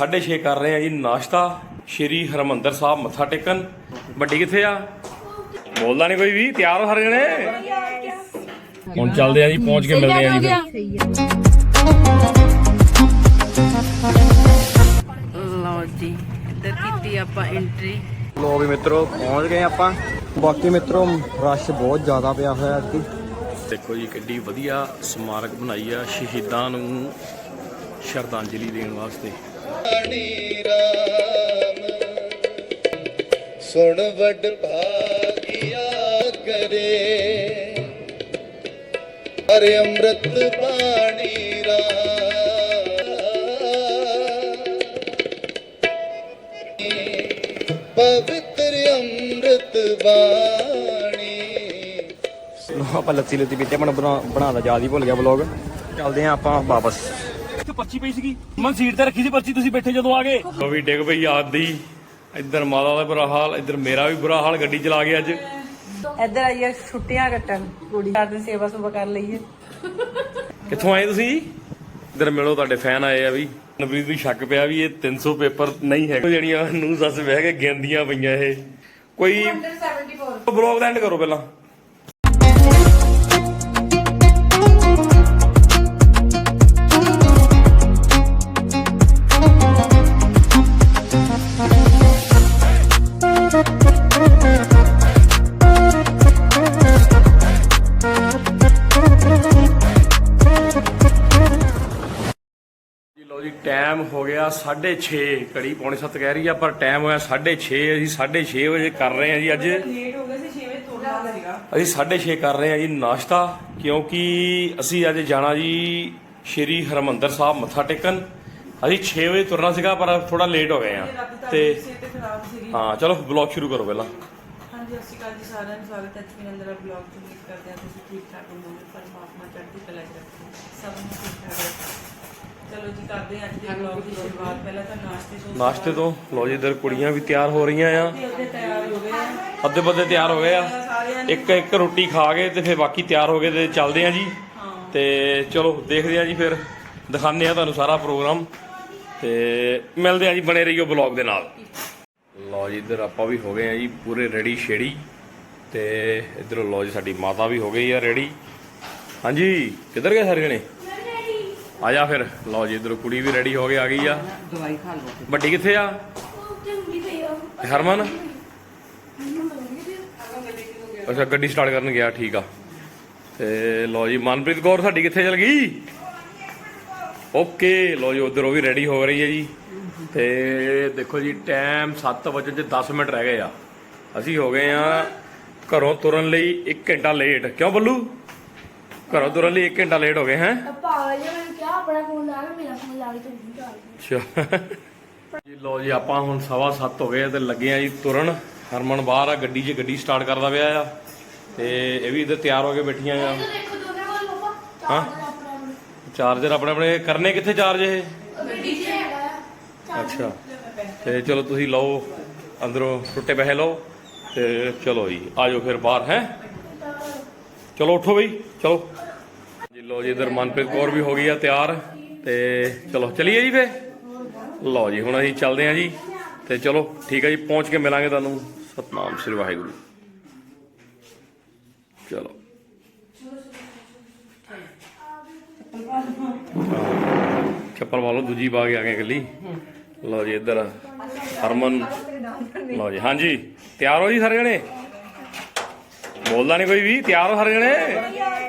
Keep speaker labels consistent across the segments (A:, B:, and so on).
A: 6:30 ਕਰ ਰਹੇ ਆ ਜੀ। ਨਾਸ਼ਤਾ ਸ਼੍ਰੀ ਹਰਮੰਦਰ ਸਾਹਿਬ ਮੱਥਾ ਟੇਕਣ। ਵੱਡੀ ਕਿੱਥੇ ਆ? ਬੋਲਦਾ ਨਹੀਂ ਕੋਈ ਵੀ ਤਿਆਰ ਹੋ ਸਾਰੇ ਜਣੇ? ਹੁਣ ਚੱਲਦੇ ਆ ਜੀ ਪਹੁੰਚ ਕੇ ਮਿਲਦੇ ਆ ਜੀ ਫਿਰ।
B: ਲਓ ਜੀ ਇੱਧਰ ਕੀਤੀ ਆਪਾਂ ਐਂਟਰੀ
C: ਲੋ ਵੀ ਮਿੱਤਰੋ ਪਹੁੰਚ ਗਏ ਆਪਾਂ। ਬਾਕੀ ਮਿੱਤਰੋ ਰਸ਼ ਬਹੁਤ ਜ਼ਿਆਦਾ ਪਿਆ ਹੋਇਆ ਅੱਜ।
A: ਦੇਖੋ ਜੀ ਕਿੱਡੀ ਵਧੀਆ ਸਮਾਰਕ ਬਣਾਈ ਆ ਸ਼ਹੀਦਾਂ ਨੂੰ ਸ਼ਰਧਾਂਜਲੀ ਦੇਣ ਵਾਸਤੇ।
D: ਸੁਣ ਵੱਡ ਭਾਗਿਆ ਕਰੇ। ਹਰ ਅੰਮ੍ਰਿਤ ਬਾਣੀ ਰਾ ਪਵਿੱਤਰ ਅੰਮ੍ਰਿਤ ਬਾਣੀ।
C: ਲੋ ਆਪਾਂ ਲੱਸੀ ਲੱਸੀ ਪੀਤੇ ਆਪਣਾ ਬਣਾ ਬਣਾਦਾ ਯਾਦ ਹੀ ਭੁੱਲ ਗਿਆ ਵਲੌਗ ਚੱਲਦੇ ਆ ਆਪਾਂ ਵਾਪਸ।
A: ਪਰਚੀ ਪਈ ਸੀਗੀ। ਮੈਂ ਸੀਟ ਤੇ ਰੱਖੀ ਸੀ ਪਰਚੀ ਤੁਸੀਂ ਬੈਠੇ ਜਦੋਂ ਆ ਗਏ। ਉਹ ਵੀ ਡਿੱਗ ਪਈ ਯਾਦ ਦੀ। ਇੱਧਰ ਮਾਤਾ ਦਾ ਬੁਰਾ ਹਾਲ ਇੱਧਰ ਮੇਰਾ ਵੀ ਬੁਰਾ ਹਾਲ ਗੱਡੀ ਚਲਾ ਗਿਆ ਅੱਜ।
B: ਇੱਧਰ ਆਈਏ ਛੁੱਟੀਆਂ ਕੱਟਣ। ਕੁੜੀ ਘਰ ਦੀ ਸੇਵਾ ਸੁਭਾ ਕਰ ਲਈਏ
A: ਕਿੱਥੋਂ ਆਏ ਤੁਸੀਂ? ਇੱਧਰ ਮਿਲੋ ਤੁਹਾਡੇ ਫੈਨ ਆਏ ਆ ਵੀ। ਨਵਰੀਤ ਨੂੰ ਸ਼ੱਕ ਪਿਆ ਵੀ ਇਹ 300 ਪੇਪਰ ਨਹੀਂ ਹੈ ਜਿਹੜੀਆਂ ਨੂੰ ਸੱਸ ਬਹਿ ਕੇ ਗਿਣਦੀਆਂ ਪਈਆਂ ਇਹ। ਕੋਈ 74 ਬਲੌਗ ਦਾ ਐਂਡ ਕਰੋ ਪਹਿਲਾਂ। ਟਾਈਮ ਹੋ ਗਿਆ 6:30 ਘੜੀ ਪੌਣੇ 7 ਕਹਿ ਰਹੀ ਆ ਪਰ ਟਾਈਮ ਹੋਇਆ 6:30 ਅਸੀਂ 6:30 ਵਜੇ ਕਰ ਰਹੇ ਆ ਜੀ ਅੱਜ।
B: ਲੇਟ ਹੋ ਗਏ ਸੀ 6 ਵਜੇ ਤੁਰਨਾ ਸੀਗਾ।
A: ਅਸੀਂ 6:30 ਕਰ ਰਹੇ ਆ ਜੀ ਨਾਸ਼ਤਾ ਕਿਉਂਕਿ ਅਸੀਂ ਅੱਜ ਜਾਣਾ ਜੀ ਸ਼੍ਰੀ ਹਰਮੰਦਰ ਸਾਹਿਬ ਮੱਥਾ ਟੇਕਣ। ਅਸੀਂ 6 ਵਜੇ ਤੁਰਨਾ ਸੀਗਾ ਪਰ ਥੋੜਾ ਲੇਟ ਹੋ ਗਏ ਆ। ਤੇ ਹਾਂ ਚਲੋ ਬਲੌਗ ਸ਼ੁਰੂ ਕਰੋ ਪਹਿਲਾਂ।
B: ਹਾਂਜੀ ਜੀ ਸਾਰਿਆਂ ਨੂੰ। ਸਵਾਗਤ ਹੈ ਜੀ ਅੰਦਰ ਬਲੌਗ ਤੋਂ ਉਮੀਦ ਕਰਦੇ ਹਾਂ ਤੁਸੀਂ ਠੀਕ ਠਾਕ ਹੋਵੋਗੇ। ਪਰਮਾਤਮਾ ਚੜ੍ਹਦੀ ਕਲਾ ਚ ਰੱਖੇ। ਸਭ ਨੂੰ ਠੀਕ ਠਾਕ ਚਲੋ ਜੀ ਕਰਦੇ ਹਾਂ ਅੱਜ ਦੇ ਬਲੌਗ ਦੀ ਸ਼ੁਰੂਆਤ। ਪਹਿਲਾਂ ਤਾਂ ਨਾਸ਼ਤੇ ਤੋਂ
A: ਨਾਸ਼ਤੇ ਤੋਂ? ਲੋ ਜੀ ਇਧਰ ਕੁੜੀਆਂ ਵੀ ਤਿਆਰ ਹੋ ਰਹੀਆਂ ਆ।
B: ਉਹਦੇ ਤਿਆਰ ਹੋ ਗਏ ਆ।
A: ਅੱਧੇ ਬੱਦੇ ਤਿਆਰ ਹੋ ਗਏ ਆ। ਇੱਕ ਇੱਕ ਰੋਟੀ ਖਾ ਕੇ ਤੇ ਫਿਰ ਬਾਕੀ ਤਿਆਰ ਹੋ ਗਏ ਤੇ ਚੱਲਦੇ ਆ ਜੀ। ਤੇ ਚਲੋ ਦੇਖਦੇ ਆ ਜੀ ਫਿਰ। ਦਿਖਾਉਂਦੇ ਆ ਤੁਹਾਨੂੰ ਸਾਰਾ ਪ੍ਰੋਗਰਾਮ। ਤੇ ਮਿਲਦੇ ਆ ਜੀ ਬਣੇ ਰਹੀਓ ਬਲੌਗ ਦੇ ਨਾਲ। ਲਓ ਜੀ ਇੱਧਰ ਆਪਾਂ ਵੀ ਹੋ ਗਏ ਆ ਜੀ ਪੂਰੇ ਰੈਡੀ ਛੇੜੀ। ਤੇ ਇੱਧਰੋਂ ਲਓ ਜੀ ਸਾਡੀ ਮਾਤਾ ਵੀ ਹੋ ਗਈ ਆ ਰੈਡੀ। ਹਾਂਜੀ ਕਿੱਧਰ ਗਏ ਸਾਰੇ ਜਣੇ? ਆ ਜਾ ਫਿਰ। ਲਓ ਜੀ ਇੱਧਰੋਂ ਕੁੜੀ ਵੀ ਰੈਡੀ ਹੋ ਕੇ ਆ ਗਈ ਆ।
B: ਦਵਾਈ ਖਾ ਲਓ
A: ਵੱਡੀ ਕਿੱਥੇ ਆ? ਤੇ ਹਰਮਨ? ਅੱਛਾ ਗੱਡੀ ਸਟਾਰਟ ਕਰਨ ਗਿਆ ਠੀਕ ਆ। ਤੇ ਲਓ ਜੀ ਮਨਪ੍ਰੀਤ ਕੌਰ ਸਾਡੀ ਕਿੱਥੇ ਚਲ ਗਈ? ਓਕੇ ਲਓ ਜੀ ਉਧਰ ਉਹ ਵੀ ਰੈਡੀ ਹੋ ਰਹੀ ਹੈ ਜੀ। ਤੇ ਦੇਖੋ ਜੀ ਟਾਈਮ 7 ਵਜੇ ਤੇ 10 ਮਿੰਟ ਰਹਿ ਗਏ ਆ। ਅਸੀਂ ਹੋ ਗਏ ਆ ਘਰੋਂ ਤੁਰਨ ਲਈ 1 ਘੰਟਾ ਲੇਟ ਕਿਉਂ ਬੱਲੂ? ਘਰੋਂ ਤੁਰਨ ਲਈ 1 ਘੰਟਾ ਲੇਟ ਹੋ ਗਏ ਹੈ?
E: ਆਪਣਾ ਫੋਨ ਲਾ ਮੇਰਾ ਫੋਨ ਲਾ ਤੂੰ ਨਹੀਂ
A: ਜੀ ਲੋ ਜੀ ਆਪਾਂ ਹੁਣ ਸਵਾ ਸੱਤ ਹੋ ਗਏ ਆ ਤੇ ਲੱਗੇ ਆ ਜੀ ਤੁਰਨ। ਹਰਮਨ ਬਾਹਰ ਆ ਗੱਡੀ 'ਚ ਗੱਡੀ ਸਟਾਰਟ ਕਰਦਾ ਪਿਆ ਆ। ਤੇ ਇਹ ਵੀ ਇੱਧਰ ਤਿਆਰ ਹੋ ਕੇ ਬੈਠੀਆਂ ਆ।
E: ਦੇਖੋ ਦੋਨੇ ਕੋਲ ਪਾਪਾ
A: ਹਾਂ?
E: ਚਾਰਜਰ ਆਪਣਾ ਆਪਣਾ।
A: ਚਾਰਜਰ ਆਪਣੇ ਆਪਣੇ ਕਰਨੇ ਕਿੱਥੇ ਚਾਰਜ ਇਹ?
E: ਗੱਡੀ 'ਚ ਹੈਗਾ ਆ।
A: ਅੱਛਾ। ਤੇ ਚਲੋ ਤੁਸੀਂ ਲਓ ਅੰਦਰੋਂ ਟੁੱਟੇ ਪੈਸੇ ਲਓ। ਤੇ ਚਲੋ ਜੀ ਆਜੋ ਫਿਰ ਬਾਹਰ ਹੈ? ਚਲੋ ਉੱਠੋ ਬਈ ਚਲੋ। ਜੀ ਜੀ, ਇਧਰ ਮਨਪ੍ਰੀਤ ਕੌਰ ਵੀ ਹੋ ਗਈ ਆ ਤਿਆਰ ਤੇ ਚਲੋ, ਚਲੀਏ ਜੀ ਫੇ ਲਓ ਜੀ, ਹੁਣ ਅਸੀਂ ਚੱਲਦੇ ਹਾਂ ਜੀ ਤੇ ਚਲੋ, ਠੀਕ ਹੈ ਜੀ, ਪਹੁੰਚ ਕੇ ਮਿਲਾਂਗੇ ਤੁਹਾਨੂੰ। ਸਤਨਾਮ ਸ੍ਰੀ ਵਾਹਿਗੁਰੂ। ਚਲੋ। ਚੱਪਲ ਵਾਲੋ ਦੂਜੀ ਪਾ ਕੇ ਆ ਗਏ ਗੱਲੀ ਲਓ ਜੀ, ਇੱਧਰ ਹਰਮਨ। ਲਓ ਜੀ, ਹਾਂਜੀ, ਤਿਆਰ ਹੋ ਜੀ ਸਾਰੇ ਜਣੇ? ਬੋਲਦਾ ਨਹੀਂ ਕੋਈ ਵੀ, ਤਿਆਰ ਹੋ ਸਾਰੇ ਜਣੇ?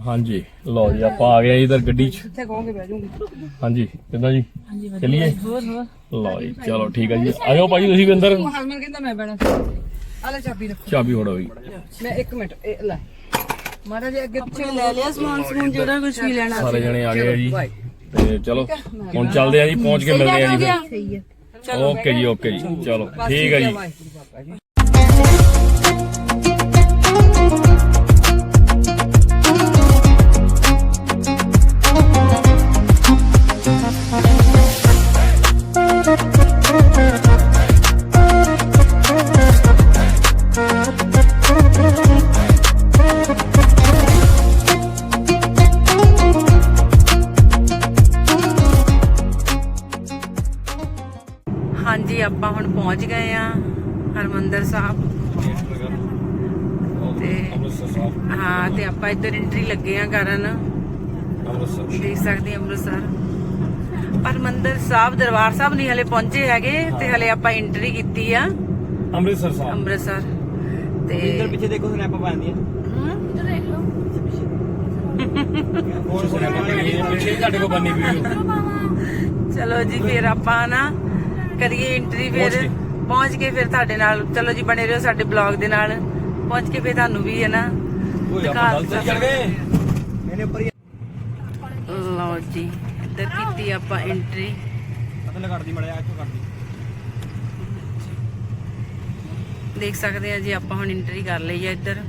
A: ਹਾਂਜੀ ਲਓ ਜੀ ਆਪਾਂ ਆ ਗਏ ਜੀ ਇਧਰ ਗੱਡੀ 'ਚ।
B: ਕਿੱਥੇ ਕਹੋਗੇ ਬਹਿ ਜਾਊਂਗੀ
A: ਹਾਂਜੀ ਕਿੱਦਾਂ ਜੀ? ਚੱਲੀਏ?
B: ਹੋਰ ਹੋਰ।
A: ਲਓ ਜੀ ਚਲੋ ਠੀਕ ਹੈ ਜੀ। ਆਜੋ ਭਾਜੀ ਤੁਸੀਂ ਵੀ ਅੰਦਰ।
B: ਹਰਮਨ ਕਹਿੰਦਾ ਮੈਂ ਬਹਿਣਾ। ਆ ਲੈ ਚਾਬੀ ਰੱਖੋ।
A: ਚਾਬੀ ਫੜੋ ਜੀ।
B: ਮੈਂ 1 ਮਿੰਟ ਇਹ ਲੈ। ਮਹਾਰਾਜ ਅੱਗੇ ਪਿੱਛੇ ਲੈ ਲਿਆ ਸਮਾਨ ਸਮੂਨ ਜਿਹੜਾ ਕੁਝ ਵੀ ਲੈਣਾ
A: ਸਾਰੇ ਜਣੇ ਆ ਗਏ ਆ ਜੀ। ਤੇ ਚਲੋ ਹੁਣ ਚੱਲਦੇ ਆ ਜੀ ਪਹੁੰਚ ਕੇ ਮਿਲਦੇ ਆ ਜੀ ਫਿਰ।
B: ਸਹੀ ਹੈ
A: ਓਕੇ ਜੀ ਓਕੇ ਜੀ। ਚਲੋ ਠੀਕ ਹੈ ਜੀ।
B: ਸਾਹਿਬ ਦਰਬਾਰ ਸਾਹਿਬ ਨਹੀਂ ਹਲੇ ਪਹੁੰਚੇ ਹੈਗੇ ਤੇ ਹਲੇ ਆਪਾਂ ਐਂਟਰੀ ਕੀਤੀ ਆ।
A: ਅੰਮ੍ਰਿਤਸਰ ਸਾਹਿਬ।
B: ਅੰਮ੍ਰਿਤਸਰ। ਤੇ
C: ਇੱਧਰ ਪਿੱਛੇ ਦੇਖੋ ਸਨੈਪ ਪਾਉਂਦੀ ਹੈ?
E: ਇੱਧਰ ਦੇਖ ਲਓ।
C: ਹੋਰ
A: ਪਿੱਛੇ ਤੁਹਾਡੇ ਕੋਲ ਬੰਨੀ ਵੀਡੀਓ
E: ਚਲੋ
B: ਜੀ ਫਿਰ ਆਪਾਂ ਨਾ ਕਰੀਏ ਐਂਟਰੀ ਫਿਰ। ਪਹੁੰਚ ਕੇ ਫਿਰ ਤੁਹਾਡੇ ਨਾਲ ਚਲੋ ਜੀ ਬਣੇ ਰਹੋ ਸਾਡੇ ਬਲੌਗ ਦੇ ਨਾਲ। ਪਹੁੰਚ ਕੇ ਫਿਰ ਤੁਹਾਨੂੰ ਵੀ ਹੈ ਨਾ ਦਿਖਾ ਲਓ ਜੀ ਇੱਧਰ ਕੀਤੀ ਆਪਾਂ ਐਂਟਰੀ
C: ਅਤਲ ਕੱਢਦੀ ਮੜਿਆ ਇੱਥੋਂ ਕੱਢਦੀ।
B: ਦੇਖ ਸਕਦੇ ਆ ਜੀ ਆਪਾਂ ਹੁਣ ਐਂਟਰੀ ਕਰ ਲਈ ਆ ਇੱਧਰ।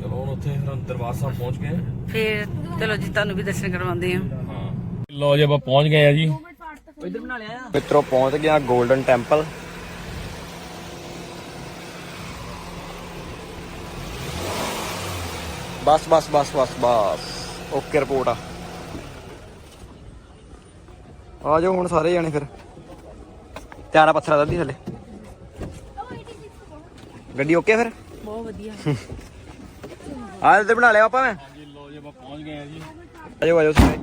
A: ਚਲੋ ਹੁਣ ਉੱਥੇ ਫਿਰ ਦਰਬਾਰ ਸਾਹਿਬ ਪਹੁੰਚ ਗਏ।
B: ਫਿਰ ਚਲੋ ਜੀ ਤੁਹਾਨੂੰ ਵੀ ਦਰਸ਼ਨ ਕਰਵਾਉਂਦੇ ਆ।
A: ਹਾਂ। ਲੋ ਜੀ ਆਪਾਂ ਪਹੁੰਚ ਗਏ ਆ ਜੀ।
C: ਇੱਧਰ ਬਣਾ ਲਿਆ। ਮਿੱਤਰੋ ਪਹੁੰਚ ਗਿਆ 골ਡਨ ਟੈਂਪਲ ਬਸ ਬਸ ਬਸ ਬਸ ਬਸ। ਓਕੇ ਰਿਪੋਰਟ ਆ। ਆ ਜਾਓ ਹੁਣ ਸਾਰੇ ਜਾਣੇ ਫਿਰ। ਤਿਆਰਾ ਪੱਥਰਾ ਦੱਦੀ ਥੱਲੇ। ਗੱਡੀ ਓਕੇ ਫਿਰ?
B: ਬਹੁਤ ਵਧੀਆ।
C: ਆ ਇੱਧਰ ਬਣਾ ਲਿਆ ਆਪਾਂ ਮੈਂ।
A: ਜੀ ਲੋ ਜੀ ਆਪਾਂ ਪਹੁੰਚ ਗਏ ਆ ਜੀ
C: ਆ ਜਾਓ ਆ ਜਾਓ ਸਾਰੇ।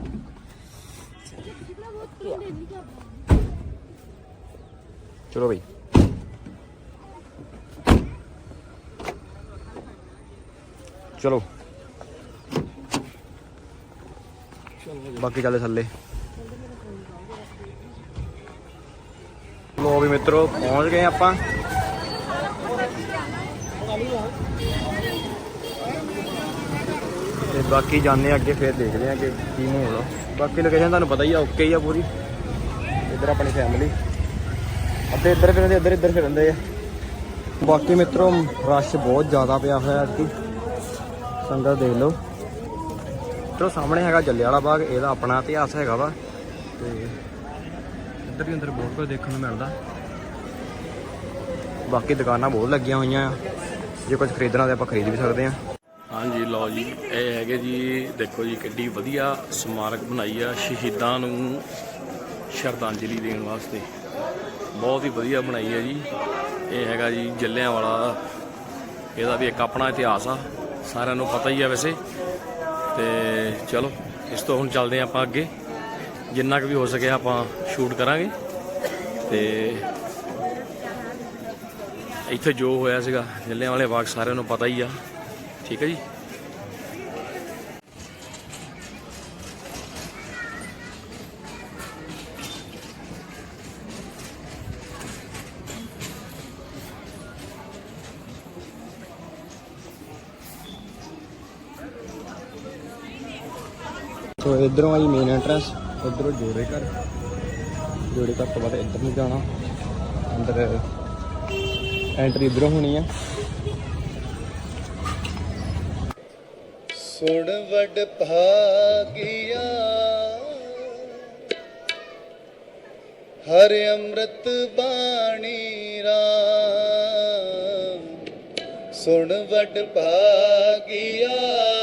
C: ਚਲੋ ਬਈ। ਚਲੋ। ਬਾਕੀ ਚੱਲੇ ਥੱਲੇ। ਲੋ ਵੀ ਮਿੱਤਰੋ, ਪਹੁੰਚ ਗਏ ਆਪਾਂ। ਤੇ ਬਾਕੀ ਜਾਂਦੇ ਆ ਅੱਗੇ, ਫਿਰ ਦੇਖਦੇ ਆ ਕਿ ਕੀ ਮਾਹੌਲ ਆ। ਬਾਕੀ ਲੋਕੇਸ਼ਨ ਤੁਹਾਨੂੰ ਪਤਾ ਹੀ ਆ ਓਕੇ ਹੀ ਆ ਪੂਰੀ। ਇੱਧਰ ਆਪਣੀ ਫੈਮਿਲੀ ਅੱਧੇ ਇੱਧਰ ਫਿਰਦੇ ਇੱਧਰ ਇੱਧਰ ਫਿਰਦੇ ਆ। ਬਾਕੀ ਮਿੱਤਰੋ, ਰਸ਼ ਬਹੁਤ ਜ਼ਿਆਦਾ ਪਿਆ ਹੋਇਆ ਅੱਜ ਸੰਗਤ ਦੇਖ ਲਓ। ਮਿੱਤਰੋ ਸਾਹਮਣੇ ਹੈਗਾ ਜੱਲਿਆਲਾ ਬਾਗ, ਇਹਦਾ ਆਪਣਾ ਇਤਿਹਾਸ ਹੈਗਾ ਵਾ। ਤੇ ਇੱਧਰ ਵੀ ਅੰਦਰ ਬਹੁਤ ਕੁਝ ਦੇਖਣ ਨੂੰ ਮਿਲਦਾ। ਬਾਕੀ ਦੁਕਾਨਾਂ ਬਹੁਤ ਲੱਗੀਆਂ ਹੋਈਆਂ ਆ। ਜੇ ਕੁਝ ਖਰੀਦਣਾ ਤੇ ਆਪਾਂ ਖਰੀਦ ਵੀ ਸਕਦੇ ਆ।
A: ਹਾਂਜੀ ਲਓ ਜੀ ਇਹ ਹੈਗੇ ਜੀ ਦੇਖੋ ਜੀ ਕਿੱਡੀ ਵਧੀਆ ਸਮਾਰਕ ਬਣਾਈ ਆ ਸ਼ਹੀਦਾਂ ਨੂੰ ਸ਼ਰਧਾਂਜਲੀ ਦੇਣ ਵਾਸਤੇ। ਬਹੁਤ ਹੀ ਵਧੀਆ ਬਣਾਈ ਹੈ ਜੀ। ਇਹ ਹੈਗਾ ਜੀ ਜੱਲਿਆਂ ਵਾਲਾ ਇਹਦਾ ਵੀ ਇੱਕ ਆਪਣਾ ਇਤਿਹਾਸ ਆ ਸਾਰਿਆਂ ਨੂੰ ਪਤਾ ਹੀ ਆ ਵੈਸੇ। ਤੇ ਚਲੋ ਇਸ ਤੋਂ ਹੁਣ ਚੱਲਦੇ ਹਾਂ ਆਪਾਂ ਅੱਗੇ। ਜਿੰਨਾ ਕੁ ਵੀ ਹੋ ਸਕਿਆ ਆਪਾਂ ਸ਼ੂਟ ਕਰਾਂਗੇ। ਤੇ ਇੱਥੇ ਜੋ ਹੋਇਆ ਸੀਗਾ ਜੱਲਿਆਂ ਵਾਲੇ ਬਾਗ ਸਾਰਿਆਂ ਨੂੰ ਪਤਾ ਹੀ ਆ। ਠੀਕ ਹੈ ਜੀ?
C: ਸੋ ਇਧਰੋਂ ਆਈ ਮੇਨ ਐਂਟਰੈਂਸ ਉਧਰੋਂ ਜੋੜੇ ਘਰ। ਜੋੜੇ ਘਰ ਤੋਂ ਬਾਅਦ ਇੱਧਰ ਨੂੰ ਜਾਣਾ। ਅੰਦਰ ਐਂਟਰੀ ਇਧਰੋਂ ਹੋਣੀ ਆ।
D: ਸੁਣ ਵੱਡ ਭਾਗਿਆ। ਹਰ ਅੰਮ੍ਰਿਤ ਬਾਣੀ ਰਾਮ। ਸੁਣ ਵਡ ਭਾਗਿਆ।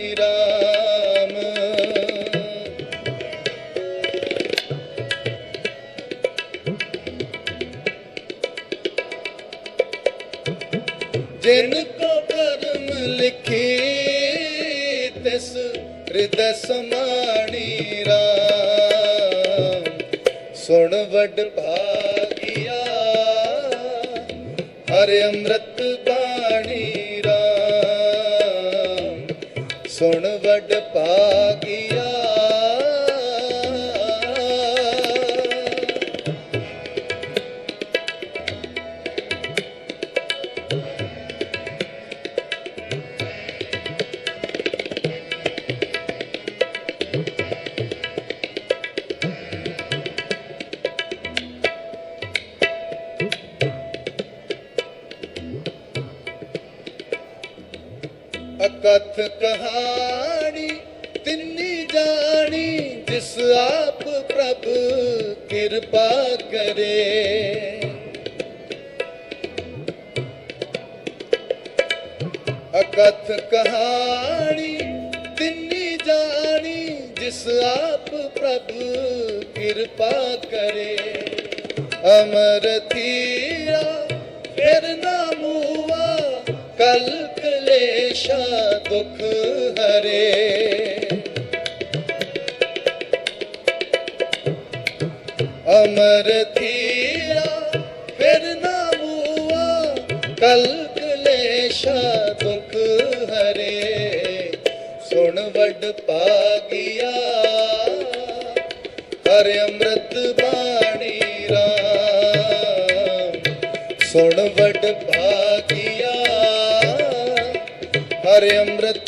D: ਤਿਸ ਹਿਰਦੈ ਸਮਾਣੀ ਰਾਮ। ਸੁਣ ਵਡ ਭਾਗਿਆ ਹਰ ਅੰਮ੍ਰਿਤ ਬਾਣੀ ਰਾਮ। ਸੁਣ ਵਡ ਭਾਗਿਆ ਕਥ ਕਹਾਣੀ, ਤਿੰਨੀ ਜਾਣੀ, ਜਿਸ ਆਪ ਪ੍ਰਭ ਕਿਰਪਾ ਕਰੇ। ਅਕਥ ਕਹਾਣੀ, ਤਿੰਨੀ ਜਾਣੀ, ਜਿਸ ਆਪ ਪ੍ਰਭ ਕਿਰਪਾ ਕਰੇ। ਅਮਰ ਥੀਆ ਫਿਰ ਨਾ ਕਲ ਕਲੇਸ਼ਾ ਦੁਖ ਹਰੇ ਅਮਰ ਥੀ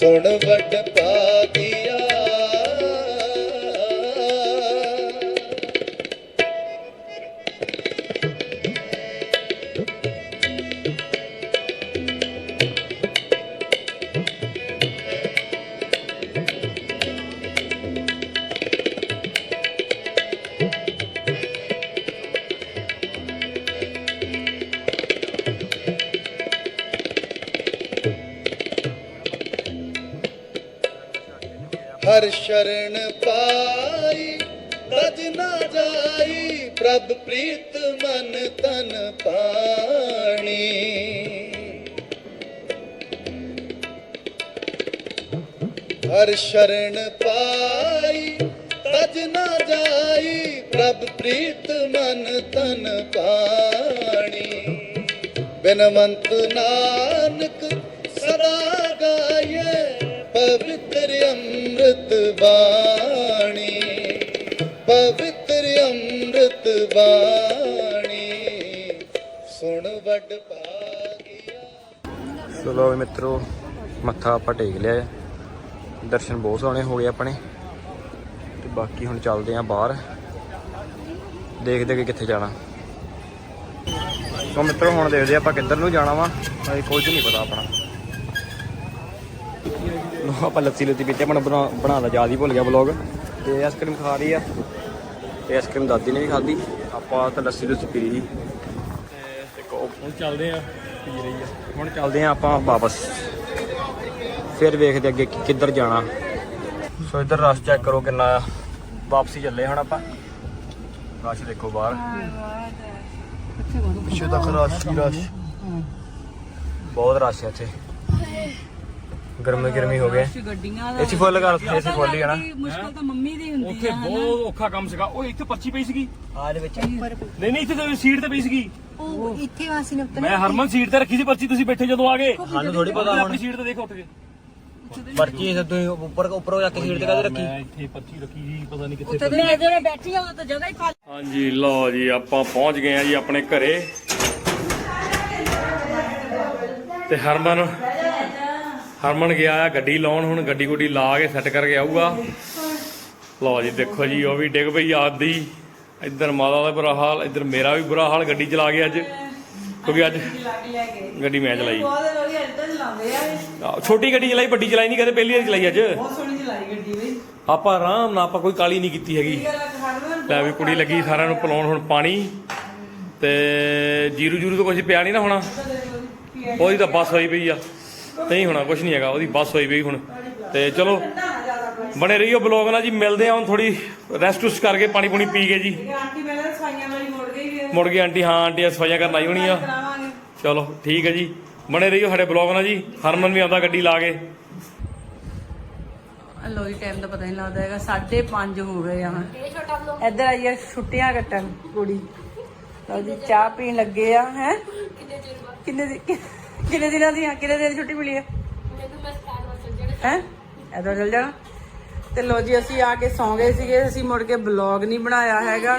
D: ਸੁਣ ਸ਼ਰਨ ਪਾਈ ਰਜ ਨਾ ਜਾਈ ਪ੍ਰਭ ਪ੍ਰੀਤ ਮਨ ਤਨ ਪਾਣੀ ਹਰ ਸ਼ਰਨ ਪਾਈ ਤਜ ਨਾ ਜਾਈ ਪ੍ਰਭ ਪ੍ਰੀਤ ਮਨ ਤਨ ਪਾਣੀ ਬਿਨ ਮੰਤ ਨਾ
C: ਚਲੋ ਵੀ ਮਿੱਤਰੋ, ਮੱਥਾ ਆਪਾਂ ਟੇਕ ਲਿਆ ਹੈ ਦਰਸ਼ਨ ਬਹੁਤ ਸੋਹਣੇ ਹੋ ਗਏ ਆਪਣੇ। ਤੇ ਬਾਕੀ ਹੁਣ ਚੱਲਦੇ ਆਂ ਬਾਹਰ। ਦੇਖਦੇ ਕਿ ਕਿੱਥੇ ਜਾਣਾ। ਸੋ ਮਿੱਤਰੋ, ਹੁਣ ਦੇਖਦੇ ਆਪਾਂ ਕਿੱਧਰ ਨੂੰ ਜਾਣਾ ਵਾ। ਅਜੇ ਕੁਝ ਨਹੀਂ ਪਤਾ ਆਪਣਾ। ਲੋ ਆਪਾਂ ਲੱਸੀ ਲੁੱਤੀ ਪੀਤੀ, ਆਪਣਾ ਬਣਾ ਬਣਾਉਣਾ ਯਾਦ ਹੀ ਭੁੱਲ ਗਿਆ ਵਲੌਗ ਤੇ ਆਈਸਕ੍ਰੀਮ ਖਾ ਰਹੀ ਆ। ਤੇ ਆਈਸਕ੍ਰੀਮ ਦਾਦੀ ਨੇ ਵੀ ਖਾਧੀ। ਆਪਾਂ ਤਾਂ ਲੱਸੀ ਲੁੱਸੀ ਪੀ ਲਈ। ਤੇ
A: ਹੁਣ ਚੱਲਦੇ ਆ ਪੀ ਰਹੀ ਆ।
C: ਹੁਣ ਚੱਲਦੇ ਆਂ ਆਪਾਂ ਵਾਪਸ। ਫਿਰ ਵੇਖਦੇ ਅੱਗੇ ਕਿ- ਕਿੱਧਰ ਜਾਣਾ। ਸੋ ਇੱਧਰ ਰਸ਼ ਚੈੱਕ ਕਰੋ ਕਿੰਨਾ ਆ। ਵਾਪਸੀ ਚੱਲੇ ਹੁਣ ਆਪਾਂ। ਰਸ਼ ਦੇਖੋ ਬਾਹਰ। ਪਿੱਛੇ ਤੱਕ ਰਸ਼ ਹੀ ਰਸ਼। ਬਹੁਤ ਰਸ਼ ਹੈ ਇੱਥੇ। ਗਰਮੀ ਗਰਮੀ ਹੋ ਗਏ।
B: ਗੱਡੀਆਂ
C: ਏਸੀ ਫੁੱਲ ਕਰ ਏਸੀ ਫੁੱਲ ਹੀ ਹੈ ਨਾ।
B: ਮੁਸ਼ਕਲ ਤਾਂ ਮੰਮੀ ਦੀ ਹੁੰਦੀ
A: ਉੱਥੇ ਬਹੁਤ ਔਖਾ ਕੰਮ ਸੀਗਾ। ਉਹ ਇੱਥੇ ਪਰਚੀ ਪਈ ਸੀਗੀ।
C: ਆ ਦੇ ਵਿੱਚ।
A: ਨਹੀਂ ਨਹੀਂ ਇੱਥੇ ਤਾਂ ਸੀਟ ਤੇ ਪਈ ਸੀਗੀ।
E: ਉਹ ਇੱਥੇ ਵਾਸੀ ਨੇ
A: ਮੈਂ ਹਰਮਨ ਸੀਟ ਤੇ ਰੱਖੀ ਸੀ ਪਰਚੀ ਤੁਸੀਂ ਬੈਠੇ ਜਦੋਂ ਆ ਗਏ।
C: ਸਾਨੂੰ ਥੋੜੀ ਪਤਾ ਹੁਣ।
A: ਆਪਣੀ ਸੀਟ ਤੇ ਦੇਖੋ ਉੱਠ ਕੇ।
C: ਪਰਚੀ ਇਹ ਤੁਸੀਂ ਉੱਪਰ ਉੱਪਰੋਂ ਜਾ ਕੇ ਸੀਟ ਤੇ ਕਾਹਦੇ ਰੱਖੀ?
A: ਮੈਂ ਇੱਥੇ ਪਰਚੀ ਰੱਖੀ ਸੀ ਪਤਾ ਨਹੀਂ ਕਿੱਥੇ
B: ਉੱਥੇ ਮੈਂ ਜਿਹੜੇ ਬੈਠੀ ਆ ਉਹ ਤਾਂ ਜਗ੍ਹਾ ਹੀ ਖਾਲੀ।
A: ਹਾਂਜੀ ਲਓ ਜੀ ਆਪਾਂ ਪਹੁੰਚ ਗਏ ਆ ਜੀ ਆਪਣੇ ਘਰੇ। ਤੇ ਹਰਮਨ ਹਰਮਨ ਗਿਆ ਆ ਗੱਡੀ ਲਾਉਣ ਹੁਣ ਗੱਡੀ ਗੁੱਡੀ ਲਾ ਕੇ ਸੈੱਟ ਕਰਕੇ ਆਊਗਾ। ਲਓ ਜੀ ਦੇਖੋ ਜੀ ਉਹ ਵੀ ਡਿੱਗ ਪਈ ਆਦੀ ਇੱਧਰ ਮਾਤਾ ਦਾ ਬੁਰਾ ਹਾਲ ਇੱਧਰ ਮੇਰਾ ਵੀ ਬੁਰਾ ਹਾਲ ਗੱਡੀ ਚਲਾ ਕੇ ਅੱਜ। ਕਿਉਂਕਿ ਅੱਜ ਗੱਡੀ ਮੈਂ ਚਲਾਈ।
B: ਬਹੁਤ ਲੋਕ ਅੱਜ ਤਾਂ ਚਲਾਉਂਦੇ ਆ ਇਹ।
A: ਆਹ, ਛੋਟੀ ਗੱਡੀ ਚਲਾਈ ਵੱਡੀ ਚਲਾਈ ਨਹੀਂ ਕਦੇ ਪਹਿਲੀ ਵਾਰ ਚਲਾਈ ਅੱਜ।
B: ਬਹੁਤ ਸੋਹਣੀ ਚਲਾਈ ਗੱਡੀ ਬਈ।
A: ਆਪਾਂ ਆਰਾਮ ਨਾਲ ਆਪਾਂ ਕੋਈ ਕਾਲੀ ਨਹੀਂ ਕੀਤੀ ਹੈਗੀ। ਲੈ ਵੀ ਕੁੜੀ ਲੱਗੀ ਸਾਰਿਆਂ ਨੂੰ ਪਿਲਾਉਣ ਹੁਣ ਪਾਣੀ। ਤੇ ਜੀਰੂ ਜੀਰੂ ਤੋਂ ਕੁਝ ਪਿਆ ਨਹੀਂ ਨਾ ਹੋਣਾ? ਉਹਦੀ ਤਾਂ ਬੱਸ ਹੋਈ ਪਈ ਆ। ਨਹੀਂ ਹੋਣਾ ਕੁਝ ਨਹੀਂ ਹੈਗਾ ਉਹਦੀ ਬੱਸ ਹੋਈ ਪਈ ਹੁਣ। ਤੇ ਚਲੋ ਬਣੇ ਰਹੀਓ ਬਲੌਗ ਨਾਲ ਜੀ ਮਿਲਦੇ ਆ ਹੁਣ ਥੋੜੀ ਰੈਸਟ ਰੁਸਟ ਕਰਕੇ ਪਾਣੀ ਪੂਣੀ ਪੀ ਕੇ ਜੀ।
B: ਆਂਟੀ ਪਹਿਲਾਂ ਸਫਾਈਆਂ ਵਾਲੀ ਮੁੜ ਗਈ ਫਿਰ
A: ਮੁੜ ਗਈ ਆਂਟੀ ਹਾਂ ਆਂਟੀ ਸਫਾਈਆਂ ਕਰਨ ਆਈ ਹੋਣੀ ਆ। ਚਲੋ ਠੀਕ ਹੈ ਜੀ। ਬਣੇ ਰਹੀਓ ਸਾਡੇ ਬਲੌਗ ਨਾਲ ਜੀ। ਹਰਮਨ ਵੀ ਆਉਂਦਾ ਗੱਡੀ ਲਾ ਕੇ।
B: ਲੋ ਜੀ ਟਾਈਮ ਦਾ ਪਤਾ ਨਹੀਂ ਲੱਗਦਾ ਹੈਗਾ। 5:30 ਹੋ ਗਏ ਆ ਹੁਣ।
E: ਇਹ ਛੋਟਾ ਬਲੌਗ
B: ਇੱਧਰ ਆਈ ਆ ਛੁੱਟੀਆਂ ਕੱਟਣ ਕੁੜੀ। ਲਓ ਜੀ ਚਾਹ ਪੀਣ ਲੱਗੇ ਆ ਹੈ?
E: ਕਿੰਨੇ ਚਿਰ ਬਾਅਦ?
B: ਕਿੰਨੇ ਦਿ- ਕਿੰਨੇ ਦਿਨਾਂ ਦੀ ਕਿੰਨੇ ਦਿਨ ਛੁੱਟੀ ਮਿਲੀ ਆ? ਹੈ? ਇਧਰ ਚੱਲ ਜਾਣਾ? ਤੇ ਲੋ ਜੀ ਅਸੀਂ ਆ ਕੇ ਸੌਂ ਗਏ ਸੀਗੇ। ਅਸੀਂ ਮੁੜ ਕੇ ਬਲੌਗ ਨਹੀਂ ਬਣਾਇਆ ਹੈਗਾ।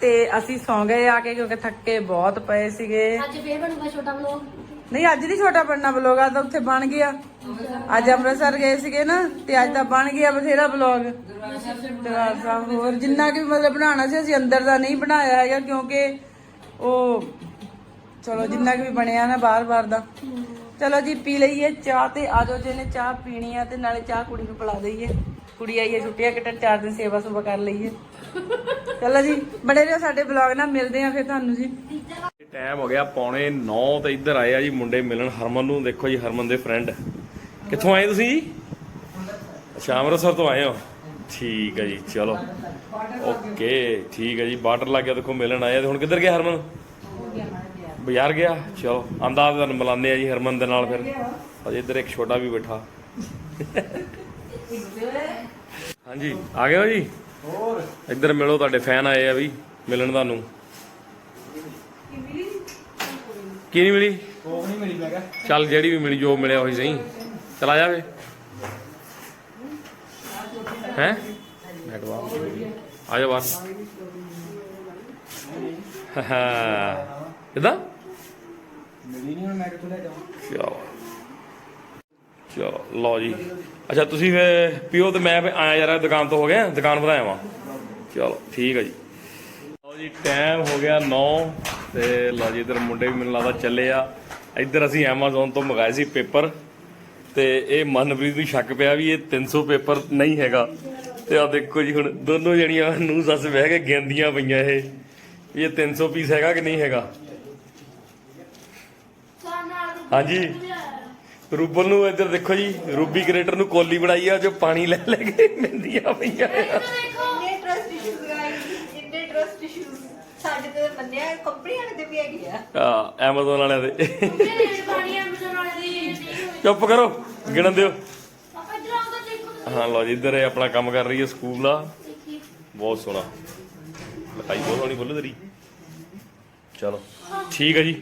B: ਤੇ ਅਸੀਂ ਸੌਂ ਗਏ ਆ ਕੇ ਕਿਉਂਕਿ ਥੱਕੇ ਬਹੁਤ ਪਏ ਸੀਗੇ।
E: ਅੱਜ ਫੇਰ ਬਣੂਗਾ ਛੋਟਾ ਵਲੋਗ?
B: ਨਹੀਂ ਅੱਜ ਨਹੀਂ ਛੋਟਾ ਬਣਨਾ ਬਲੌਗ ਆ ਤਾਂ ਉੱਥੇ ਬਣ ਗਿਆ। ਅੱਜ ਅੰਮ੍ਰਿਤਸਰ ਗਏ ਸੀਗੇ ਨਾ ਤੇ ਅੱਜ ਤਾਂ ਬਣ ਗਿਆ ਬਥੇਰਾ ਦਰਬਾਰ ਸਾਹਿਬ ਹੋਰ ਜਿੰਨਾ ਕਿ ਮਤਲਬ ਬਣਾਉਣਾ ਸੀ ਅਸੀਂ ਅੰਦਰ ਦਾ ਨਹੀਂ ਬਣਾਇਆ ਹੈਗਾ ਕਿਉਂਕਿ ਉਹ ਚਲੋ ਜਿੰਨਾ ਕਿ ਵੀ ਬਣਿਆ ਨਾ ਬਾਰ-ਬਾਰ ਦਾ। ਚਲੋ ਜੀ, ਪੀ ਲਈਏ ਚਾਹ ਤੇ ਆਜੋ ਜਿਹਨੇ ਚਾਹ ਪੀਣੀ ਆ ਤੇ ਨਾਲੇ ਚਾਹ ਕੁੜੀ ਨੂੰ ਪਿਲਾ ਦਈਏ। ਕੁੜੀ ਆਈ ਹੈ ਛੁੱਟੀਆਂ ਕੱਟਣ, ਚਾਰ ਦਿਨ ਸੇਵਾ ਸੁਭਾ ਕਰ ਲਈਏ। ਚਲੋ ਜੀ ਬੜੇ ਰਹੋ ਸਾਡੇ ਬਲੌਗ ਨਾਲ, ਮਿਲਦੇ ਆ ਫਿਰ ਤੁਹਾਨੂੰ ਜੀ।
A: ਟਾਈਮ ਹੋ ਗਿਆ ਪੌਣੇ 9 ਤੇ ਇੱਧਰ ਆਏ ਆ ਜੀ ਮੁੰਡੇ ਮਿਲਣ, ਹਰਮਨ ਨੂੰ ਦੇਖੋ ਜੀ, ਹਰਮਨ ਦੇ ਫਰੈਂਡ ਕਿੱਥੋਂ ਆਏ ਤੁਸੀਂ? ਜੀ ਅੱਛਾ, ਅੰਮ੍ਰਿਤਸਰ ਤੋਂ ਆਏ ਹੋ। ਠੀਕ ਹੈ ਜੀ, ਚਲੋ। ਓਕੇ ਠੀਕ ਹੈ ਜੀ, ਬਾਰਡਰ ਲੱਗ ਗਿਆ, ਦੇਖੋ ਮਿਲਣ ਆਏ ਆ। ਤੇ ਹੁਣ ਕਿੱਧਰ ਗਿਆ ਹਰਮਨ? ਬਾਜ਼ਾਰ ਗਿਆ। ਚਲੋ ਆਂਦਾ ਤੁਹਾਨੂੰ ਮਿਲਾਉਂਦੇ ਆ ਜੀ ਹਰਮਨ ਦੇ ਨਾਲ ਫਿਰ। ਅਜੇ ਇੱਧਰ ਇੱਕ ਛੋਟਾ ਵੀ ਬੈਠਾ। ਹਾਂਜੀ ਆ ਗਏ ਹੋ ਜੀ? ਹੋਰ। ਇੱਧਰ ਮਿਲੋ ਤੁਹਾਡੇ ਫੈਨ ਆਏ ਆ ਵੀ ਮਿਲਣ ਤੁਹਾਨੂੰ। ਕੀ ਨਹੀਂ ਮਿਲੀ?
C: ਕੋਕ ਨਹੀਂ ਮਿਲੀ ਮੈਂ ਕਿਹਾ।
A: ਚੱਲ ਜਿਹੜੀ ਵੀ ਮਿਲੀ ਜੋ ਮਿਲਿਆ ਉਹੀ ਸਹੀ। ਚਲਾ ਜਾਵੇ ਹੈ? ਆ ਜਾ ਬਾਹਰ। ਕਿਦਾਂ?
C: ਮਿਲੀ ਨਹੀਂ ਹੁਣ ਮੈਂ ਕਿੱਥੋਂ ਲੈ ਜਾਵਾਂ
A: ਚਲੋ। ਚਲੋ, ਲਓ ਜੀ। ਅੱਛਾ, ਤੁਸੀਂ ਫੇ ਪੀਓ ਤੇ ਮੈਂ ਫੇ ਆਇਆ ਯਾਰ, ਦੁਕਾਨ ਤੋਂ ਹੋ ਗਿਆ ਦੁਕਾਨ ਵਧਾਇਆ ਵਾਂ ਚਲੋ, ਠੀਕ ਹੈ ਜੀ। ਲਓ ਜੀ ਟਾਈਮ ਹੋ ਗਿਆ 9 ਤੇ ਲਓ ਜੀ, ਇਧਰ ਮੁੰਡੇ ਵੀ ਮੈਨੂੰ ਲੱਗਦਾ ਚੱਲੇ ਆ। ਇੱਧਰ ਅਸੀਂ Amazon ਤੋਂ ਮੰਗਾਏ ਸੀ ਪੇਪਰ ਤੇ ਇਹ ਮਨਪ੍ਰੀਤ ਨੂੰ ਸ਼ੱਕ ਪਿਆ ਵੀ ਇਹ 300 ਪੇਪਰ ਨਹੀਂ ਹੈਗਾ। ਤੇ ਆ ਦੇਖੋ ਜੀ, ਹੁਣ ਦੋਨੋਂ ਜਣੀਆਂ ਨੂੰ ਸੱਸ ਬਹਿ ਕੇ ਗਿਣਦੀਆਂ ਪਈਆਂ ਇਹ, ਵੀ ਇਹ 300 ਪੀਸ ਹੈਗਾ ਕਿ ਨਹੀਂ ਹੈਗਾ। ਹਾਂਜੀ। ਰੂਬਲ ਨੂੰ ਇੱਧਰ ਦੇਖੋ ਜੀ ਰੂਬੀ ਕ੍ਰੀਏਟਰ ਨੂੰ ਕੋਲੀ ਬਣਾਈ ਆ ਜੋ ਪਾਣੀ ਲੈ ਲੈ ਕੇ ਮਿਲਦੀਆਂ ਪਈਆਂ। ਆ।
F: ਇੰਨੇ ਟਰਸਟ ਗਾਇਸ ਇੰਨੇ ਟਰਸਟ ਇਸ਼ੂਜ਼ ਸਾਡੇ ਤੇ ਮੰਨਿਆ ਕੰਪਨੀ ਵਾਲੇ ਤੇ ਵੀ ਹੈਗੀ ਆ।
A: ਆ ਐਮਾਜ਼ਨ ਵਾਲਿਆਂ ਦੇ।
E: ਪਾਣੀ ਐਮਜ਼ਨ ਵਾਲੇ ਦੀ ਨਹੀਂ ਹੋਈ
A: ਚੁੱਪ ਕਰੋ ਗਿਣਨ ਦਿਓ। ਹਾਂ ਲਓ ਜੀ ਇੱਧਰ ਇਹ ਆਪਣਾ ਕੰਮ ਕਰ ਰਹੀ ਹੈ ਸਕੂਲ ਦਾ। ਬਹੁਤ ਸੋਹਣਾ। ਲਿਖਾਈ ਬਹੁਤ ਸੋਹਣੀ ਬੋਲੋ ਤੇਰੀ। ਚਲੋ ਠੀਕ ਹੈ ਜੀ।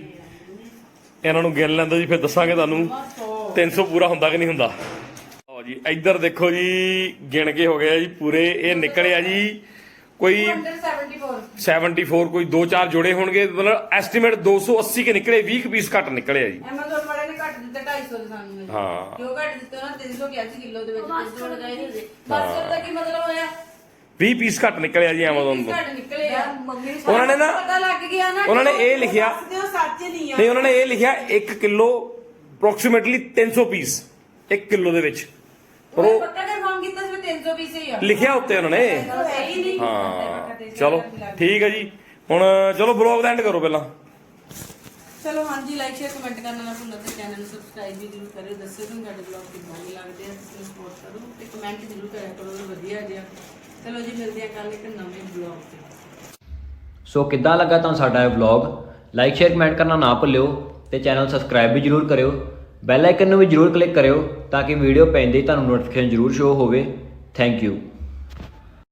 A: ਇਹਨਾਂ ਨੂੰ ਗਿਣ ਲੈਂਦਾ ਜੀ ਫਿਰ ਦੱਸਾਂਗੇ ਤੁਹਾਨੂੰ। 300 ਪੂਰਾ ਹੁੰਦਾ ਕਿ ਨਹੀਂ ਹੁੰਦਾ? ਲਓ ਜੀ ਇੱਧਰ ਦੇਖੋ ਜੀ ਗਿਣ ਕੇ ਹੋ ਗਿਆ ਜੀ ਪੂਰੇ। ਇਹ ਨਿਕਲਿਆ ਜੀ ਕੋਈ
B: 74
A: 74 ਕੋਈ 2-4 ਜੋੜੇ ਹੋਣਗੇ। ਮਤਲਬ ਐਸਟੀਮੇਟ 280 ਕੇ ਨਿਕਲੇ 20 ਪੀਸ ਘੱਟ ਨਿਕਲੇ ਆ ਜੀ।
B: ਐਮਾਜ਼ਨ ਵਾਲੇ ਨੇ ਘੱਟ ਦਿੱਤਾ 250 ਦੇ ਸਾਨੂੰ
A: ਹਾਂ।
B: ਕਿਉਂ ਘੱਟ ਦਿੱਤਾ ਨਾ 300 ਕਿਹਾ ਸੀ ਕਿਲੋ ਦੇ ਵਿੱਚ 300 ਲਗਾਏ ਹੋਏ ਬਸ ਉਹਦਾ ਕੀ ਮਤਲਬ ਹੋਇਆ?
A: 20 ਪੀਸ ਘੱਟ ਨਿਕਲੇ ਆ ਜੀ Amazon ਤੋਂ।
B: ਘੱਟ ਨਿਕਲੇ ਆ।
F: ਮੰਮੀ ਨੂੰ
A: ਉਹਨਾਂ ਨੇ ਨਾ
B: ਪਤਾ ਲੱਗ ਗਿਆ ਨਾ
A: ਉਹਨਾਂ ਨੇ ਇਹ ਲਿਖਿਆ
B: ਸੱਚ ਨਹੀਂ ਆ।
A: ਨਹੀਂ ਉਹਨਾਂ ਨੇ ਇਹ ਲਿਖਿਆ 1 ਕਿਲੋ ਅਪਰੋਕਸੀਮੇਟਲੀ 300 ਪੀਸ 1 ਕਿਲੋ ਦੇ ਵਿੱਚ। ਪਰ
B: ਉਹ
A: ਉਹ
B: ਪੱਕਾ ਕਨਫਰਮ ਕੀਤਾ ਸੀ ਵੀ 300 ਪੀਸ ਹੀ ਆ।
A: ਲਿਖਿਆ ਉੱਤੇ ਉਹਨਾਂ ਨੇ।
B: ਹਾਂ
A: ਚਲੋ ਠੀਕ ਹੈ ਜੀ। ਹੁਣ ਚਲੋ ਬਲੌਗ ਦਾ ਐਂਡ ਕਰੋ ਪਹਿਲਾਂ।
B: ਚਲੋ ਹਾਂਜੀ ਲਾਈਕ ਸ਼ੇਅਰ ਕਮੈਂਟ ਕਰਨਾ ਨਾ ਭੁੱਲੋ ਤੇ ਚੈਨਲ ਨੂੰ ਸਬਸਕ੍ਰਾਈਬ ਵੀ ਜ਼ਰੂਰ ਕਰਿਓ। ਦੱਸਿਓ ਤੁਹਾਨੂੰ ਸਾਡੇ ਬਲੌਗ ਕਿੱਦਾਂ ਦੇ ਲੱਗਦੇ ਆ, ਤੁਸੀਂ ਸਪੋਰਟ ਕਰੋ ਤੇ ਕਮੈਂਟ ਜ਼ਰੂਰ ਕਰਿਆ ਕਰੋ ਵਧੀਆ ਜਿਹਾ। ਚਲੋ ਜੀ, ਮਿਲਦੇ ਆ ਕੱਲ ਇੱਕ ਨਵੇਂ ਬਲੌਗ ਤੇ।
G: ਸੋ ਕਿੱਦਾਂ ਲੱਗਾ ਤੁਹਾਨੂੰ ਸਾਡਾ ਇਹ ਵਲੌਗ ਲਾਈਕ ਸ਼ੇਅਰ ਕਮੈਂਟ ਕਰਨਾ ਨਾ ਭੁੱਲਿਓ ਤੇ ਚੈਨਲ ਸਬਸਕ੍ਰਾਈਬ ਵੀ ਜਰੂਰ ਕਰਿਓ। ਬੈਲ ਆਈਕਨ ਨੂੰ ਵੀ ਜਰੂਰ ਕਲਿੱਕ ਕਰਿਓ ਤਾਂ ਕਿ ਵੀਡੀਓ ਪੈਂਦੇ ਹੀ ਤੁਹਾਨੂੰ ਨੋਟੀਫਿਕੇਸ਼ਨ ਜਰੂਰ ਸ਼ੋ ਹੋਵੇ। Thank you